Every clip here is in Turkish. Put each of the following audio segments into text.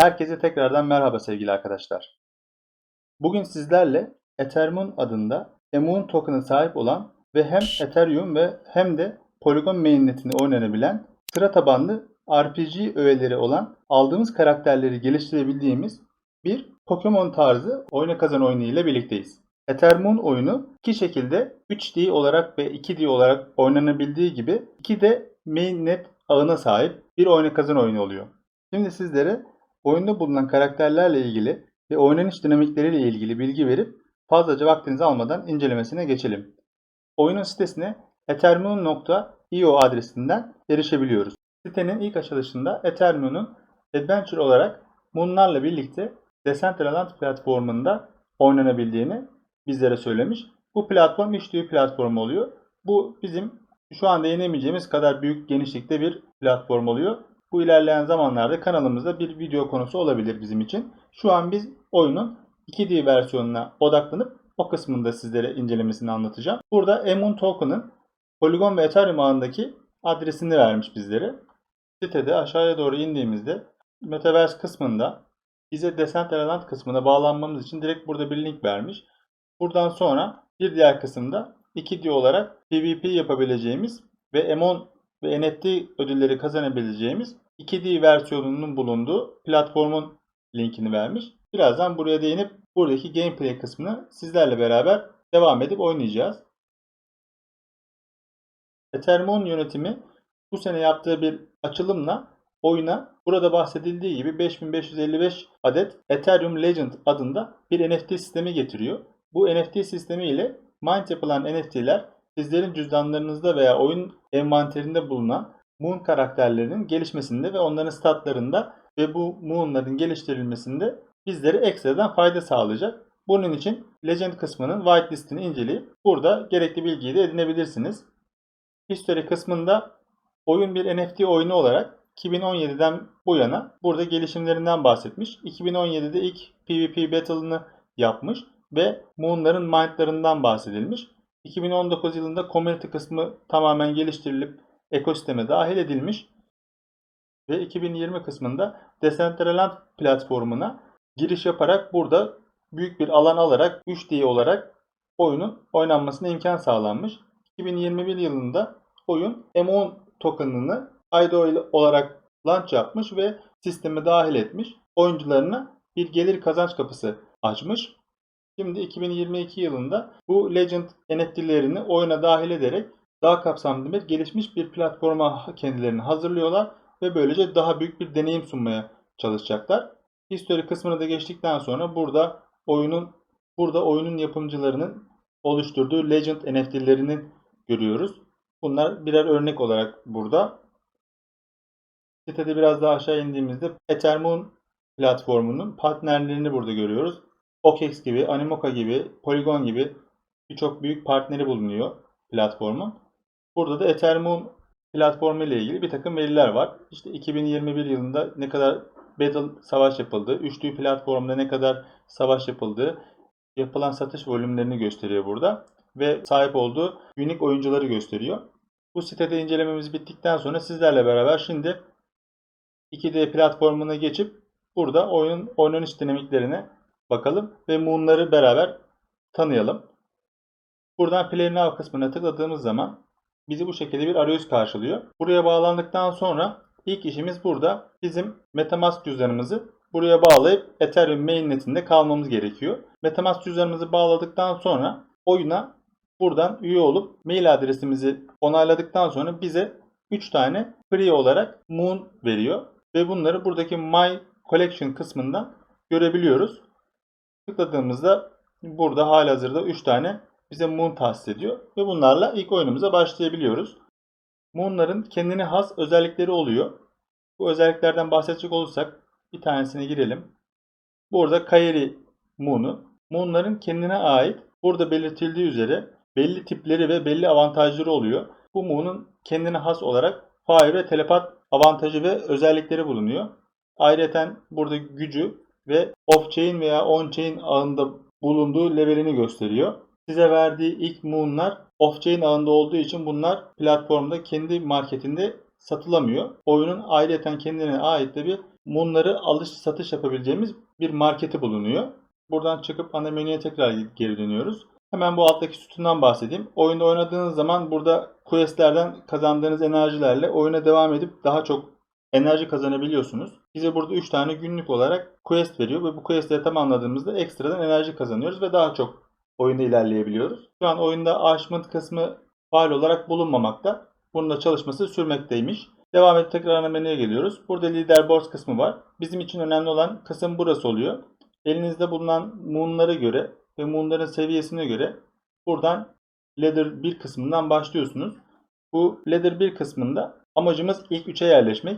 Herkese tekrardan merhaba sevgili arkadaşlar. Bugün sizlerle Ethereum adında Emun token'a sahip olan ve hem Ethereum ve hem de Polygon mainnetini oynanabilen sıra tabanlı RPG öğeleri olan aldığımız karakterleri geliştirebildiğimiz bir Pokemon tarzı oyuna kazan oyunu ile birlikteyiz. Ethereum oyunu iki şekilde 3D olarak ve 2D olarak oynanabildiği gibi iki de mainnet ağına sahip bir oyuna kazan oyunu oluyor. Şimdi sizlere oyunda bulunan karakterlerle ilgili ve oynanış dinamikleriyle ilgili bilgi verip fazlaca vaktinizi almadan incelemesine geçelim. Oyunun sitesine ethereum.io adresinden erişebiliyoruz. Sitenin ilk açılışında Ethereum'un Adventure olarak bunlarla birlikte Decentraland platformunda oynanabildiğini bizlere söylemiş. Bu platform 3D platform oluyor. Bu bizim şu anda yenemeyeceğimiz kadar büyük genişlikte bir platform oluyor. Bu ilerleyen zamanlarda kanalımızda bir video konusu olabilir bizim için. Şu an biz oyunun 2D versiyonuna odaklanıp o kısmında sizlere incelemesini anlatacağım. Burada Emun Token'ın Polygon ve Ethereum ağındaki adresini vermiş bizlere. Sitede aşağıya doğru indiğimizde Metaverse kısmında bize Decentraland kısmına bağlanmamız için direkt burada bir link vermiş. Buradan sonra bir diğer kısımda 2D olarak PvP yapabileceğimiz ve Emon ve NFT ödülleri kazanabileceğimiz 2D versiyonunun bulunduğu platformun linkini vermiş. Birazdan buraya değinip buradaki gameplay kısmını sizlerle beraber devam edip oynayacağız. Ethereum yönetimi bu sene yaptığı bir açılımla oyuna burada bahsedildiği gibi 5555 adet Ethereum Legend adında bir NFT sistemi getiriyor. Bu NFT sistemi ile mint yapılan NFT'ler sizlerin cüzdanlarınızda veya oyun envanterinde bulunan Moon karakterlerinin gelişmesinde ve onların statlarında ve bu Moon'ların geliştirilmesinde bizlere ekstradan fayda sağlayacak. Bunun için Legend kısmının whitelist'ini inceleyip burada gerekli bilgiyi de edinebilirsiniz. History kısmında oyun bir NFT oyunu olarak 2017'den bu yana burada gelişimlerinden bahsetmiş. 2017'de ilk PvP Battle'ını yapmış ve Moon'ların mindlarından bahsedilmiş. 2019 yılında community kısmı tamamen geliştirilip ekosisteme dahil edilmiş ve 2020 kısmında Decentraland platformuna giriş yaparak burada büyük bir alan alarak 3D olarak oyunun oynanmasına imkan sağlanmış. 2021 yılında oyun M10 tokenını IDO olarak launch yapmış ve sisteme dahil etmiş. Oyuncularına bir gelir kazanç kapısı açmış. Şimdi 2022 yılında bu Legend NFT'lerini oyuna dahil ederek daha kapsamlı bir gelişmiş bir platforma kendilerini hazırlıyorlar ve böylece daha büyük bir deneyim sunmaya çalışacaklar. History kısmına da geçtikten sonra burada oyunun burada oyunun yapımcılarının oluşturduğu Legend NFT'lerini görüyoruz. Bunlar birer örnek olarak burada. Sitede biraz daha aşağı indiğimizde Ethereum platformunun partnerlerini burada görüyoruz. OKEx gibi, Animoca gibi, Polygon gibi birçok büyük partneri bulunuyor platformun. Burada da Ethereum platformu ile ilgili bir takım veriler var. İşte 2021 yılında ne kadar battle savaş yapıldı, üçlü platformda ne kadar savaş yapıldığı, yapılan satış volümlerini gösteriyor burada ve sahip olduğu unik oyuncuları gösteriyor. Bu sitede incelememiz bittikten sonra sizlerle beraber şimdi 2D platformuna geçip burada oyunun oynanış dinamiklerine bakalım ve Moon'ları beraber tanıyalım. Buradan Play Now kısmına tıkladığımız zaman bizi bu şekilde bir arayüz karşılıyor. Buraya bağlandıktan sonra ilk işimiz burada bizim Metamask cüzdanımızı buraya bağlayıp Ethereum mainnetinde kalmamız gerekiyor. Metamask cüzdanımızı bağladıktan sonra oyuna buradan üye olup mail adresimizi onayladıktan sonra bize 3 tane free olarak Moon veriyor. Ve bunları buradaki My Collection kısmından görebiliyoruz. Tıkladığımızda burada halihazırda 3 tane bize Moon tahsis ediyor. Ve bunlarla ilk oyunumuza başlayabiliyoruz. Moon'ların kendine has özellikleri oluyor. Bu özelliklerden bahsedecek olursak bir tanesine girelim. Burada Kairi Moon'u. Moon'ların kendine ait burada belirtildiği üzere belli tipleri ve belli avantajları oluyor. Bu Moon'un kendine has olarak fire ve telepat avantajı ve özellikleri bulunuyor. Ayrıca burada gücü ve off-chain veya on-chain ağında bulunduğu levelini gösteriyor. Size verdiği ilk moon'lar off-chain ağında olduğu için bunlar platformda kendi marketinde satılamıyor. Oyunun ayrıca kendine ait de bir Moon'ları alış satış yapabileceğimiz bir marketi bulunuyor. Buradan çıkıp ana menüye tekrar geri dönüyoruz. Hemen bu alttaki sütundan bahsedeyim. Oyunda oynadığınız zaman burada questlerden kazandığınız enerjilerle oyuna devam edip daha çok enerji kazanabiliyorsunuz. Bize burada 3 tane günlük olarak quest veriyor ve bu questleri tamamladığımızda ekstradan enerji kazanıyoruz ve daha çok oyunda ilerleyebiliyoruz. Şu an oyunda achievement kısmı faal olarak bulunmamakta. Bunun da çalışması sürmekteymiş. Devam edip tekrar ana menüye geliyoruz. Burada leaderboard kısmı var. Bizim için önemli olan kısım burası oluyor. Elinizde bulunan moon'lara göre ve moon'ların seviyesine göre buradan ladder 1 kısmından başlıyorsunuz. Bu ladder 1 kısmında amacımız ilk 3'e yerleşmek.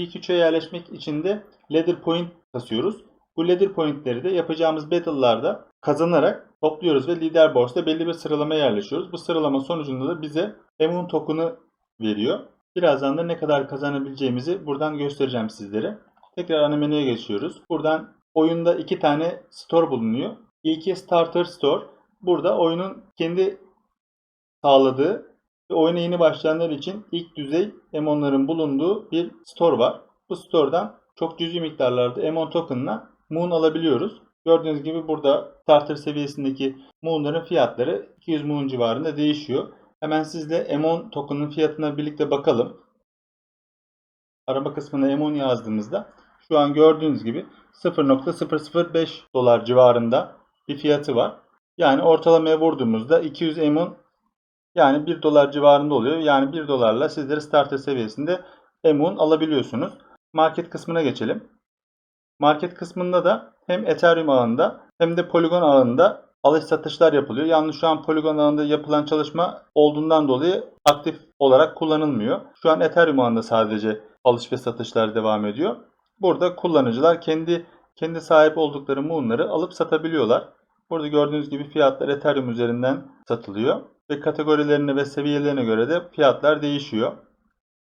İlk 3'e yerleşmek için de ladder point kasıyoruz. Bu ladder pointleri de yapacağımız battle'larda kazanarak topluyoruz ve leaderboard'da belli bir sıralamaya yerleşiyoruz. Bu sıralama sonucunda da bize Emun token'ı veriyor. Birazdan da ne kadar kazanabileceğimizi buradan göstereceğim sizlere. Tekrar ana menüye geçiyoruz. Buradan oyunda iki tane store bulunuyor. İlki Starter Store. Burada oyunun kendi sağladığı ve oyuna yeni başlayanlar için ilk düzey emonların bulunduğu bir store var. Bu store'dan çok cüzi miktarlarda emon token'la moon alabiliyoruz. Gördüğünüz gibi burada starter seviyesindeki moonların fiyatları 200 moon civarında değişiyor. Hemen sizle emon token'ın fiyatına birlikte bakalım. Arama kısmına emon yazdığımızda şu an gördüğünüz gibi 0.005 dolar civarında bir fiyatı var. Yani ortalamaya vurduğumuzda 200 emon yani 1 dolar civarında oluyor. Yani 1 dolarla sizleri starter seviyesinde emun alabiliyorsunuz. Market kısmına geçelim. Market kısmında da hem Ethereum ağında hem de Polygon ağında alış satışlar yapılıyor. Yalnız şu an Polygon ağında yapılan çalışma olduğundan dolayı aktif olarak kullanılmıyor. Şu an Ethereum ağında sadece alış ve satışlar devam ediyor. Burada kullanıcılar kendi kendi sahip oldukları moonları alıp satabiliyorlar. Burada gördüğünüz gibi fiyatlar Ethereum üzerinden satılıyor ve kategorilerine ve seviyelerine göre de fiyatlar değişiyor.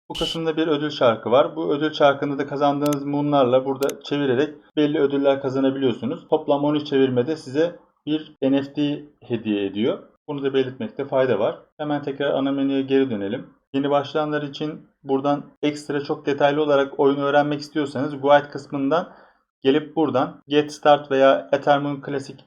Bu kısımda bir ödül çarkı var. Bu ödül çarkında da kazandığınız moonlarla burada çevirerek belli ödüller kazanabiliyorsunuz. Toplam 13 çevirmede size bir NFT hediye ediyor. Bunu da belirtmekte fayda var. Hemen tekrar ana menüye geri dönelim. Yeni başlayanlar için buradan ekstra çok detaylı olarak oyunu öğrenmek istiyorsanız Guide kısmından gelip buradan Get Start veya Ethereum Classic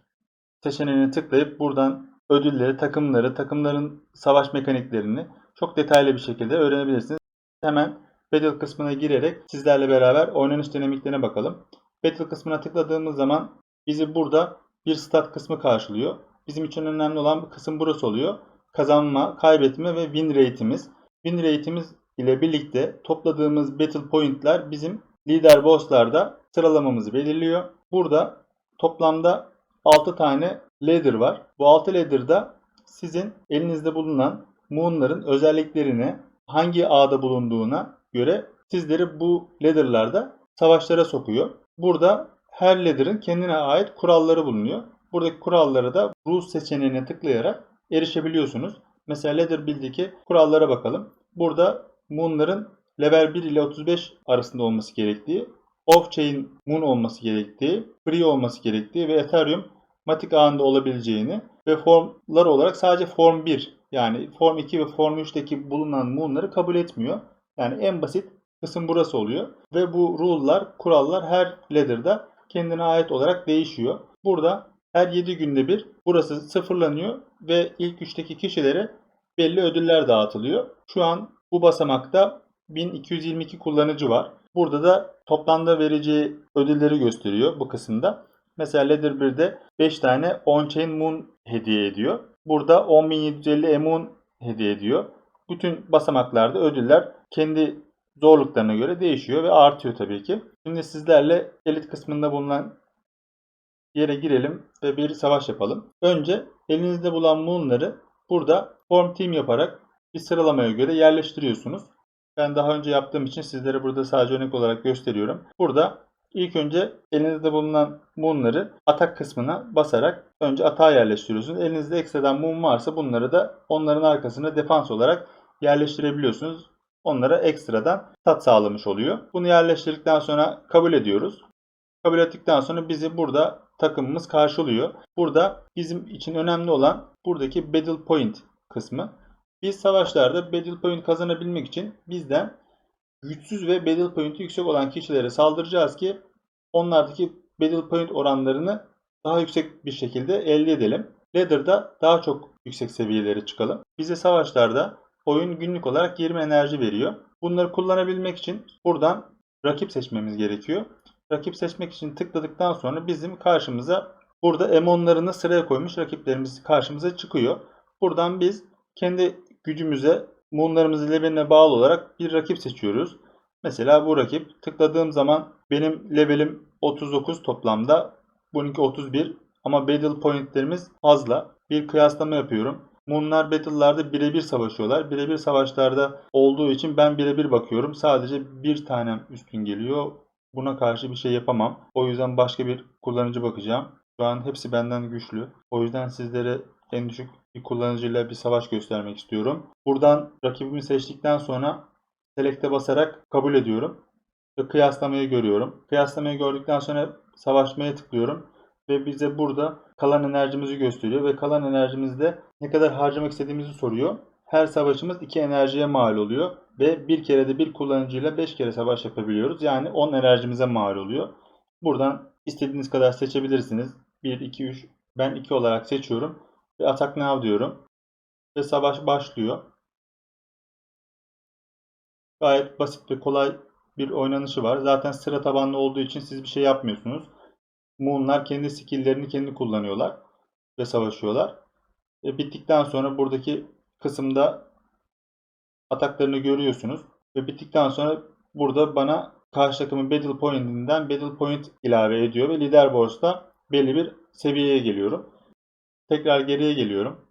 seçeneğine tıklayıp buradan ödülleri, takımları, takımların savaş mekaniklerini çok detaylı bir şekilde öğrenebilirsiniz. Hemen Battle kısmına girerek sizlerle beraber oynanış dinamiklerine bakalım. Battle kısmına tıkladığımız zaman bizi burada bir stat kısmı karşılıyor. Bizim için önemli olan kısım burası oluyor. Kazanma, kaybetme ve win rate'imiz. Win rate'imiz ile birlikte topladığımız battle point'ler bizim lider boss'larda sıralamamızı belirliyor. Burada toplamda 6 tane ladder var. Bu 6 ladder'da sizin elinizde bulunan moon'ların özelliklerini hangi ağda bulunduğuna göre sizleri bu ladder'larda savaşlara sokuyor. Burada her ladder'ın kendine ait kuralları bulunuyor. Buradaki kurallara da rules seçeneğine tıklayarak erişebiliyorsunuz. Mesela ladder 1'deki kurallara bakalım. Burada moon'ların level 1 ile 35 arasında olması gerektiği, off-chain moon olması gerektiği, free olması gerektiği ve Ethereum matik ağında olabileceğini ve formlar olarak sadece form 1 yani form 2 ve form 3'teki bulunan moon'ları kabul etmiyor. Yani en basit kısım burası oluyor. Ve bu rule'lar, kurallar her ladder'da kendine ait olarak değişiyor. Burada her 7 günde bir burası sıfırlanıyor ve ilk 3'teki kişilere belli ödüller dağıtılıyor. Şu an bu basamakta 1222 kullanıcı var. Burada da toplamda vereceği ödülleri gösteriyor bu kısımda. Mesela Ladder 1'de 5 tane on-chain moon hediye ediyor. Burada 10.750 emun hediye ediyor. Bütün basamaklarda ödüller kendi zorluklarına göre değişiyor ve artıyor tabii ki. Şimdi sizlerle elit kısmında bulunan yere girelim ve bir savaş yapalım. Önce elinizde bulan moonları burada form team yaparak bir sıralamaya göre yerleştiriyorsunuz. Ben daha önce yaptığım için sizlere burada sadece örnek olarak gösteriyorum. Burada ilk önce elinizde bulunan moonları atak kısmına basarak önce atağa yerleştiriyorsunuz. Elinizde ekstradan moon varsa bunları da onların arkasına defans olarak yerleştirebiliyorsunuz. Onlara ekstradan tat sağlamış oluyor. Bunu yerleştirdikten sonra kabul ediyoruz. Kabul ettikten sonra bizi burada takımımız karşılıyor. Burada bizim için önemli olan buradaki battle point kısmı. Biz savaşlarda battle point kazanabilmek için bizden güçsüz ve battle point'i yüksek olan kişilere saldıracağız ki onlardaki battle point oranlarını daha yüksek bir şekilde elde edelim. Ladder'da daha çok yüksek seviyelere çıkalım. Bize savaşlarda oyun günlük olarak 20 enerji veriyor. Bunları kullanabilmek için buradan rakip seçmemiz gerekiyor. Rakip seçmek için tıkladıktan sonra bizim karşımıza burada emonlarını sıraya koymuş rakiplerimiz karşımıza çıkıyor. Buradan biz kendi gücümüze, moonlarımızın leveline bağlı olarak bir rakip seçiyoruz. Mesela bu rakip tıkladığım zaman benim levelim 39 toplamda. Bununki 31 ama battle pointlerimiz fazla. Bir kıyaslama yapıyorum. Moonlar battle'larda birebir savaşıyorlar. Birebir savaşlarda olduğu için ben birebir bakıyorum. Sadece bir tanem üstün geliyor. Buna karşı bir şey yapamam. O yüzden başka bir kullanıcı bakacağım. Şu an hepsi benden güçlü. O yüzden sizlere en düşük bir kullanıcıyla bir savaş göstermek istiyorum. Buradan rakibimi seçtikten sonra Select'e basarak kabul ediyorum. Ve kıyaslamayı görüyorum. Kıyaslamayı gördükten sonra savaşmaya tıklıyorum. Ve bize burada kalan enerjimizi gösteriyor. Ve kalan enerjimizde ne kadar harcamak istediğimizi soruyor. Her savaşımız 2 enerjiye mal oluyor. Ve bir kere de bir kullanıcıyla 5 kere savaş yapabiliyoruz. Yani 10 enerjimize mal oluyor. Buradan istediğiniz kadar seçebilirsiniz. 1, 2, 3. Ben 2 olarak seçiyorum. Ve atak now diyorum. Ve savaş başlıyor. Gayet basit ve kolay bir oynanışı var. Zaten sıra tabanlı olduğu için siz bir şey yapmıyorsunuz. Moon'lar kendi skill'lerini kendi kullanıyorlar ve savaşıyorlar. E, bittikten sonra buradaki kısımda ataklarını görüyorsunuz. Ve bittikten sonra burada bana karşı takımın battle point'inden battle point ilave ediyor ve leaderboard'da belli bir seviyeye geliyorum. Tekrar geriye geliyorum.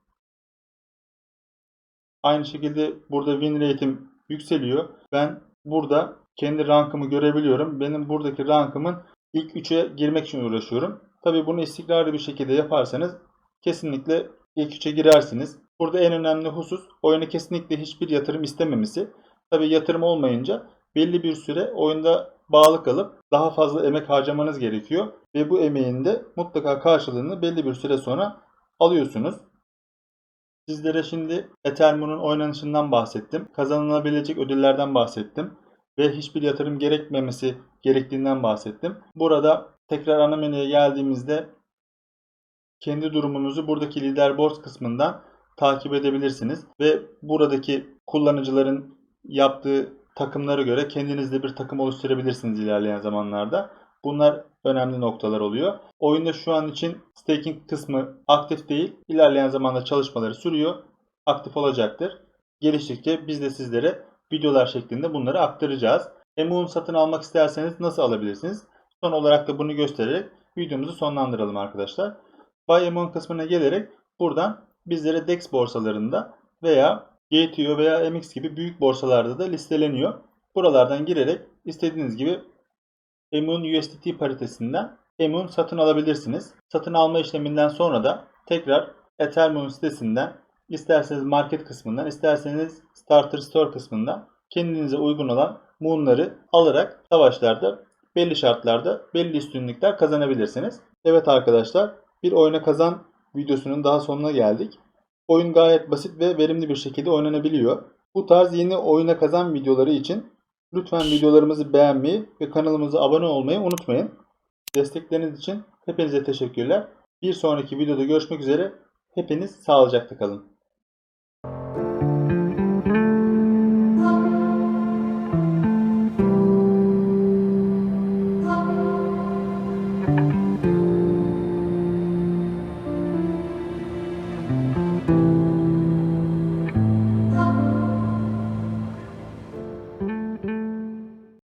Aynı şekilde burada win rate'im yükseliyor. Ben burada kendi rankımı görebiliyorum. Benim buradaki rankımın ilk 3'e girmek için uğraşıyorum. Tabii bunu istikrarlı bir şekilde yaparsanız kesinlikle ilk 3'e girersiniz. Burada en önemli husus oyuna kesinlikle hiçbir yatırım istememesi. Tabii yatırım olmayınca belli bir süre oyunda bağlı kalıp daha fazla emek harcamanız gerekiyor. Ve bu emeğin de mutlaka karşılığını belli bir süre sonra alıyorsunuz. Sizlere şimdi Ethereum'un oynanışından bahsettim. Kazanılabilecek ödüllerden bahsettim. Ve hiçbir yatırım gerekmemesi gerektiğinden bahsettim. Burada tekrar ana menüye geldiğimizde kendi durumunuzu buradaki leaderboard kısmından takip edebilirsiniz. Ve buradaki kullanıcıların yaptığı takımlara göre kendiniz de bir takım oluşturabilirsiniz ilerleyen zamanlarda. Bunlar önemli noktalar oluyor. Oyunda şu an için staking kısmı aktif değil. İlerleyen zamanda çalışmaları sürüyor. Aktif olacaktır. Geliştikçe biz de sizlere videolar şeklinde bunları aktaracağız. Emu'nu satın almak isterseniz nasıl alabilirsiniz? Son olarak da bunu göstererek videomuzu sonlandıralım arkadaşlar. Buy Emun kısmına gelerek buradan bizlere DEX borsalarında veya GTO veya MX gibi büyük borsalarda da listeleniyor. Buralardan girerek istediğiniz gibi Emun USDT paritesinden Emun satın alabilirsiniz. Satın alma işleminden sonra da tekrar Ethereum sitesinden isterseniz market kısmından isterseniz Starter Store kısmından kendinize uygun olan Moon'ları alarak savaşlarda belli şartlarda belli üstünlükler kazanabilirsiniz. Evet arkadaşlar bir oyuna kazan videosunun daha sonuna geldik. Oyun gayet basit ve verimli bir şekilde oynanabiliyor. Bu tarz yeni oyuna kazan videoları için lütfen videolarımızı beğenmeyi ve kanalımıza abone olmayı unutmayın. Destekleriniz için hepinize teşekkürler. Bir sonraki videoda görüşmek üzere. Hepiniz sağlıcakla kalın.